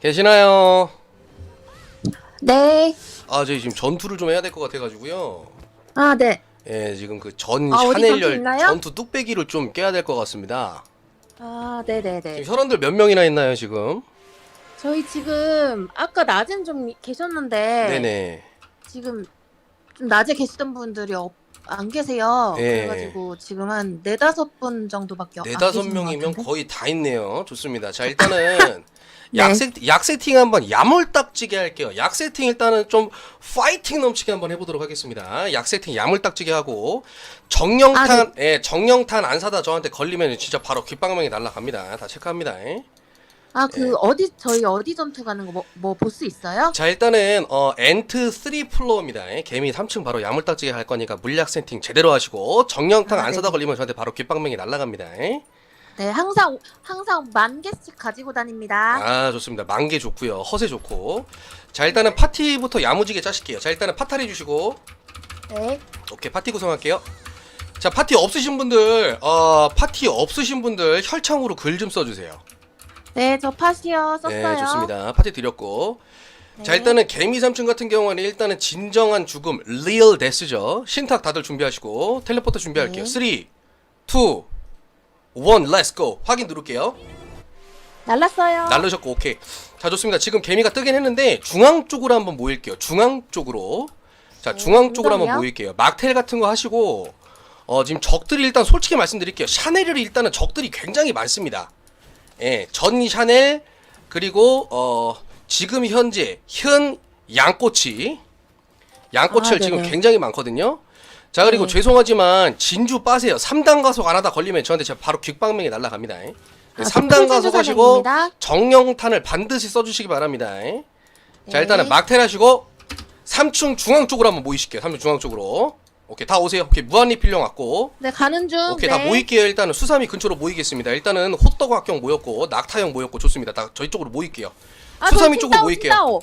계시나요? 네. 아, 저희 지금 전투를 좀 해야 될 것 같아가지고요. 아, 네. 예, 지금 그 전 아, 어디 전투 샤넬 열 있나요? 전투 뚝배기를 좀 깨야 될 것 같습니다. 아, 네네네. 지금 혈원들 몇 명이나 있나요, 지금? 저희 지금 아까 낮엔 좀 계셨는데 네네. 지금 좀 낮에 계시던 분들이 없, 안 계세요. 예. 그래가지고 지금 한 네다섯 분 정도밖에 안 네다섯 것 명이면 같은데? 거의 다 있네요. 좋습니다. 자, 일단은 네. 약, 세, 약 세팅 한번 야물딱지게 할게요. 약 세팅 일단은 좀 파이팅 넘치게 한번 해보도록 하겠습니다. 약 세팅 야물딱지게 하고 정령탄, 아, 예, 정령탄 안 사다 저한테 걸리면 진짜 바로 귓방망이 날라갑니다. 다 체크합니다. 예. 아, 그 어디 저희 어디 전투 가는 거뭐뭐 보스 있어요? 자 일단은 어 엔트 3 플로어입니다. 예, 개미 3층 바로 야물딱지게 할 거니까 물약 세팅 제대로 하시고 정령탄 아, 안 사다 네네. 걸리면 저한테 바로 귓방망이 날라갑니다. 예. 네, 항상 항상 만 개씩 가지고 다닙니다. 아 좋습니다. 만개 좋고요. 허세 좋고. 자 일단은 파티부터 야무지게 짜실게요. 자 일단은 파탈 해 주시고 네. 오케이 파티 구성할게요. 자 파티 없으신 분들 어 파티 없으신 분들 혈창으로 글 좀 써주세요. 네, 저 팟이요. 썼어요. 네 좋습니다. 파티 드렸고 자 네. 일단은 개미 삼촌 같은 경우는 일단은 진정한 죽음 리얼 데스죠. 신탁 다들 준비하시고 텔레포터 준비할게요. 네. 3, 2, 1 렛츠 고 확인 누를게요. 날랐어요. 날르셨고 오케이 자 좋습니다 지금 개미가 뜨긴 했는데 중앙 쪽으로 한번 모일게요 중앙 쪽으로 자 네, 중앙 쪽으로 한번 운동이요? 모일게요 막텔 같은 거 하시고 어 지금 적들이 일단 솔직히 말씀드릴게요 샤넬을 일단은 적들이 굉장히 많습니다 예 전 샤넬 그리고 어 지금 현재 현 양꼬치 양꼬치를 아, 지금 네네. 굉장히 많거든요 자 그리고 네. 죄송하지만 진주 빠세요 3단 가속 안 하다 걸리면 저한테 제가 바로 귓방맹이 날라갑니다 예. 아, 3단 저 가속 하시고 사장입니다. 정령탄을 반드시 써주시기 바랍니다. 자 네. 일단은 막텔 하시고 3층 중앙 쪽으로 한번 모이실게요. 3층 중앙 쪽으로. 오케이 다 오세요. 오케이 무한리 필령 왔고. 네, 가는 중. 오케이 네. 다 모일게요. 일단은 수삼이 근처로 모이겠습니다. 일단은 호떡 학경 모였고 낙타형 모였고 좋습니다. 다 저희 쪽으로 모일게요. 아, 수삼이 저 쪽으로 모일게요. 틴다오.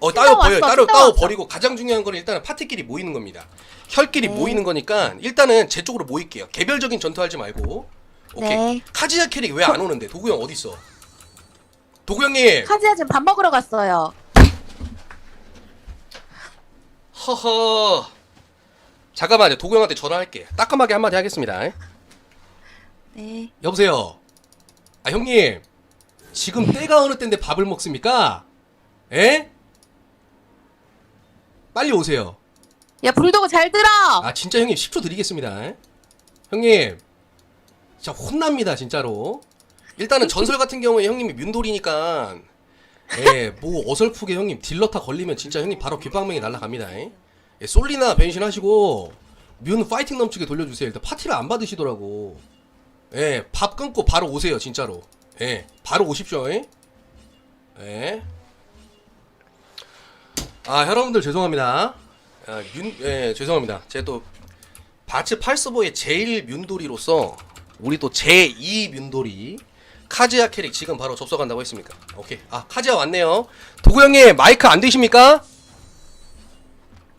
어 따로 버려 왔어, 따로 따로 왔어. 버리고 가장 중요한 거는 일단은 파티끼리 모이는 겁니다. 혈끼리 네. 모이는 거니까 일단은 제 쪽으로 모일게요. 개별적인 전투하지 말고. 오케이 네. 카지야 캐릭 왜 안 오는데 도구 형 어디 있어? 도구 형님. 카지야 지금 밥 먹으러 갔어요. 허허. 잠깐만요. 도구 형한테 전화할게. 따끔하게 한마디 하겠습니다. 네. 여보세요. 아 형님. 지금 때가 어느 때인데 밥을 먹습니까? 에? 빨리 오세요. 야, 불도그 잘 들어. 아 진짜 형님 10초 드리겠습니다. 에? 형님. 진짜 혼납니다 진짜로. 일단은 전설 같은 경우에 형님이 뮌돌이니까 예, 뭐 어설프게 형님 딜러 타 걸리면 진짜 형님 바로 귓방맹이 날라갑니다. 예, 예, 솔리나 변신하시고 뮌 파이팅 넘치게 돌려주세요. 일단 파티를 안 받으시더라고. 예, 밥 끊고 바로 오세요 진짜로. 예, 바로 오십시오. 예. 예. 아 여러분들 죄송합니다. 아, 뮌, 예, 죄송합니다. 제가 또 바츠 팔스보의 제일 뮌돌이로서 우리 또 제2 뮌돌이 카즈야 캐릭 지금 바로 접속한다고 했습니까? 오케이. 아 카즈야 왔네요. 도구 형님 마이크 안 되십니까?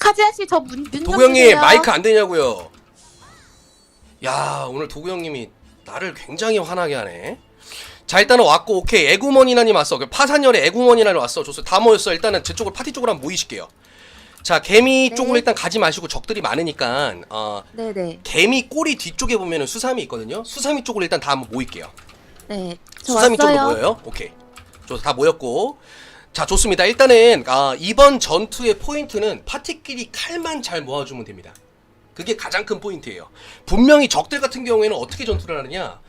카지야 씨저 문, 도구 형님 주세요. 마이크 안 되냐고요? 야 오늘 도구 형님이 나를 굉장히 화나게 하네. 자 일단은 왔고 오케이 애구머니나님 왔어. 그 파산열에 애구머니나님 왔어. 좋습다 모였어. 일단은 제 쪽으로 파티 쪽으로 한번 모이실게요. 자 개미 네. 쪽으로 일단 가지 마시고 적들이 많으니까 어 네네. 개미 꼬리 뒤쪽에 보면은 수삼이 있거든요. 수삼이 쪽으로 일단 다 한번 모일게요. 네. 저 수삼이 쪽으로 왔어요. 모여요. 오케이. 좋다 다 모였고. 자 좋습니다. 일단은 아, 이번 전투의 포인트는 파티끼리 칼만 잘 모아주면 됩니다. 그게 가장 큰 포인트예요. 분명히 적들 같은 경우에는 어떻게 전투를 하느냐,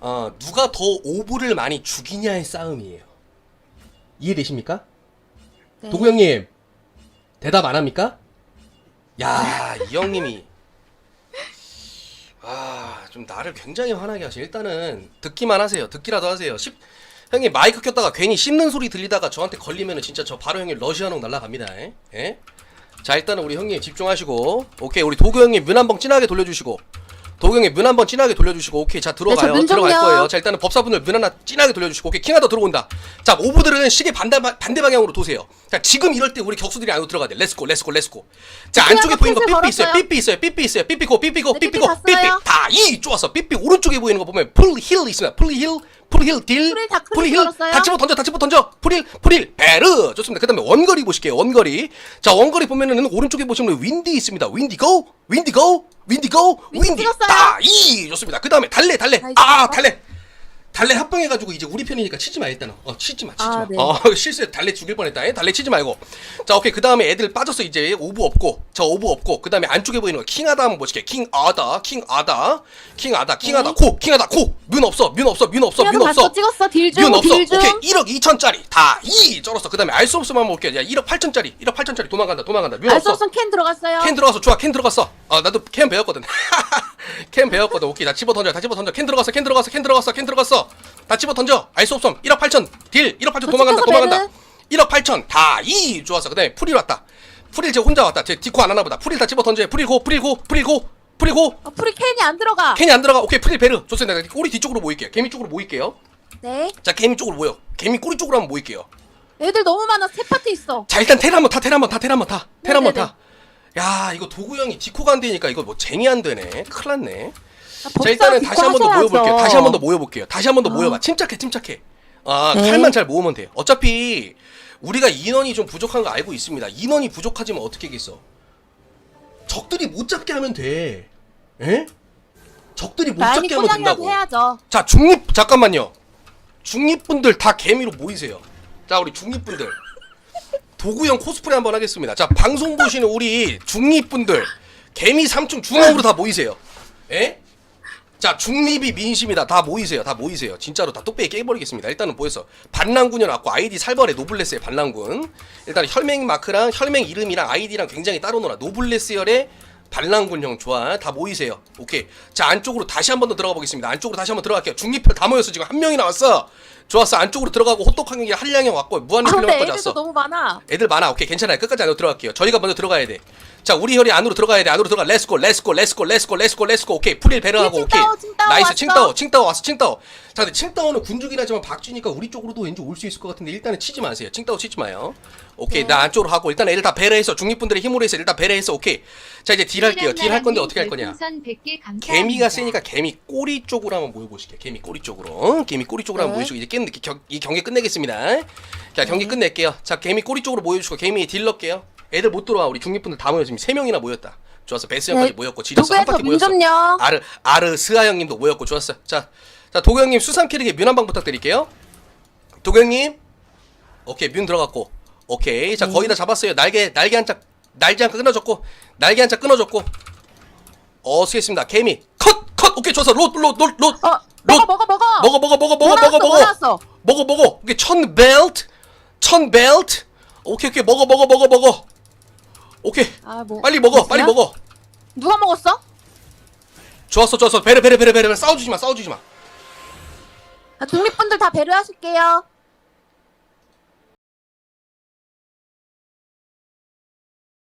어, 누가 더 오브를 많이 죽이냐의 싸움이에요. 이해되십니까? 네. 도구 형님 대답 안 합니까? 야, 이 형님이 아, 좀 나를 굉장히 화나게 하시. 일단은 듣기만 하세요. 듣기라도 하세요. 씹 형님 마이크 꼈다가 괜히 씹는 소리 들리다가 저한테 걸리면은 진짜 저 바로 형님 러시아농 날라갑니다. 에? 예? 자, 일단은 우리 형님 집중하시고 오케이. 우리 도구 형님 문 한 번 진하게 돌려 주시고 도구 형님 문 한 번 진하게 돌려 주시고 오케이. 자, 들어가요. 네, 들어갈. 거예요. 자, 일단은 법사분들 문 하나 진하게 돌려 주시고 오케이. 킹하다 들어온다. 자, 오브들은 시계 반대 방- 반대 방향으로 도세요. 자, 지금 이럴 때 우리 격수들이 안으로 들어가야 돼. 렛츠고. 렛츠고. 렛츠고. 자, 네, 안쪽에 보이는 거 삐삐 있어요. 삐삐 있어요. 삐삐 있어요. 삐삐고 삐삐고 네, 삐삐 삐삐고 삐삐 갔어요. 다이 좋았어. 삐삐 오른쪽에 보이는 거 보면 풀힐 있습니다. 풀 힐, 프릴 딜 프릴 다 프릴 크게 걸었어요? 다 집어 던져 다 집어 던져. 프릴 프릴 베르! 좋습니다. 그 다음에 원거리 보실게요 원거리. 자 원거리 보면은 오른쪽에 보시면 윈디 있습니다. 윈디 고 윈디 고 윈디 고 윈디 윈디. 찍었어요. 따이! 좋습니다. 그 다음에 달래 달래. 나이스. 아 달래 달래 합병해가지고 이제 우리 편이니까 치지 마 일단은. 어 치지 마 치지 아, 마. 네. 어, 실수해. 달래 죽일 뻔했다 에? 달래 치지 말고. 자 오케이. 그 다음에 애들 빠졌어 이제 오브 없고. 자 오브 없고. 그 다음에 안쪽에 보이는 거 킹아다 한번 보실게 킹아다 킹아다 킹아다 킹아다 네. 코 킹아다 코문 없어 문 없어 문 없어 문 없어. 찍었어? 딜중 문 없어. 딜중 오케이. 1억 2천짜리. 다이 쩔었어. 그 다음에 알 수 없으면 한번 볼게요. 야 1억 8천짜리. 1억 8천짜리 도망간다 도망간다. 문 없어. 알소슨 캔 들어갔어요. 캔 들어갔어 좋아. 캔 들어갔어. 아 나도 캔 배웠거든. 캔 배웠거든. 오케이. 다 집어 던져 다 집어 던져. 캔 들어갔어 캔 들어갔어 캔 들어갔어 캔 들어갔어 다 집어 던져. 알 수 없음 1억 8천. 딜. 1억 8천 저 도망간다. 도망간다. 1억 8천. 다이. 좋았어. 그 다음에 프릴 왔다. 프릴 제 혼자 왔다. 제 디코 안 하나 보다. 프릴 다 집어 던져. 프릴 고 프릴 고 프릴 고 프릴 고. 어, 프리 캔이 안 들어가. 캔이 안 들어가. 오케이. 프릴 베르. 좋습니다. 꼬리 뒤쪽으로 모일게요. 개미 쪽으로 모일게요. 네. 자 개미 쪽으로 모여. 개미 꼬리 쪽으로 한번 모일게요. 애들 너무 많아 세 파트 있어. 자 일단 텔 한번 타. 텔 한번 타. 텔 한번 타텔 한번 네네네. 타야 이거 도구 형이 디코가 안 되니까 이거 뭐 쟁이 안 되네. 큰일 났네. 아, 자 일단은 다시 한 번더 디코 모여볼게요. 다시 한 번 더 모여볼게요. 다시 한 번더 아. 모여봐. 침착해 침착해. 아 네. 칼만 잘 모으면 돼요. 어차피 우리가 인원이 좀 부족한 거 알고 있습니다. 인원이 부족하지만 어떻게 하겠어? 적들이 못 잡게 하면 돼. 에? 적들이 못 잡게 하면 된다고. 해야죠. 자 중립 잠깐만요. 중립분들 다 개미로 모이세요. 자 우리 중립분들. 도구형 코스프레 한번 하겠습니다. 자 방송 보시는 우리 중립분들. 개미 3층 중앙으로 다 모이세요. 에? 자 중립이 민심이다. 다 모이세요. 다 모이세요. 진짜로 다 똑배기 깨버리겠습니다. 일단은 뭐였어 반란군이 왔고 아이디 살벌의 노블레스의 반란군. 일단 혈맹 마크랑 혈맹 이름이랑 아이디랑 굉장히 따로 놀아. 노블레스열의 반란군 형 좋아 다 모이세요. 오케이. 자 안쪽으로 다시 한 번 더 들어가 보겠습니다. 안쪽으로 다시 한 번 들어갈게요. 중립편 다 모였어 지금 한 명이 나왔어 좋았어 안쪽으로 들어가고 호떡항이 한량이 왔고 아 무한리 근데 필요까지 애들도 왔어 너무 많아 애들 많아. 오케이, 괜찮아요. 끝까지 안으로 들어갈게요. 저희가 먼저 들어가야 돼. 자, 우리 혈이 안으로 들어가야 돼. 안으로 들어가. 렛츠고, 렛츠고, 렛츠고, 렛츠고, 렛츠고, 렛츠고. 오케이, 프릴 예, 오케이. 칭따오, 칭따오 나이스, 왔어. 칭따오, 칭따오 왔어, 칭따오. 자, 근데 칭따오는 군주긴 하지만 박쥐니까 우리 쪽으로도 왠지 올 수 있을 것 같은데 일단은 치지 마세요. 칭따오 치지 마요. 오케이, 네. 나 안쪽으로 하고 일단 애들 다 배려해서 중립분들의 힘으로 해서 일단 배려해서 오케이. 자, 이제 딜 할게요. 딜 할 건데 어떻게 할 거냐? 개미가 세니까 개미 꼬리 쪽으로 한번 모여보실게요. 개미 꼬리 쪽으로. 어? 개미 꼬리 쪽으로 한번 네. 모여주시고 이제 끝, 경, 이 경기 끝내겠습니다. 자 경기 네. 끝낼게요. 자 개미 꼬리 쪽으로 모여주시고 개미 딜 넣을게요. 애들 못 들어와. 우리 중립분들 다 모여 지금 세 명이나 모였다. 좋았어. 베스 형까지 네. 모였고 지렸어. 한 파티 모였어. 아르 아르 스아 형님도 모였고 좋았어. 자, 자 도구 형님 수삼 캐릭에 뮤한방 부탁드릴게요. 도구 형님. 오케이 뮤 들어갔고. 오케이 네. 자 거의 다 잡았어요. 날개 날개 한짝 날개 한짝 끊어졌고 날개 한짝 끊어졌고. 어 수고했습니다. 개미 컷 컷. 오케이 좋았어. 롯롯롯롯 어 롯! 먹어 먹어 먹어 먹어 먹어 먹어 먹어 뭐 먹어 나왔어, 뭐 먹어? 먹어 먹어 이게 천 벨트 천 벨트 오케이 오케이 먹어 먹어 먹어 먹어 오케이 아 뭐 빨리 먹어 빨리 먹어 누가 먹었어? 좋았어 좋았어 베레 베레 베레 베레 싸워주지 마 싸워주지 마 아, 중립분들 다 배려하실게요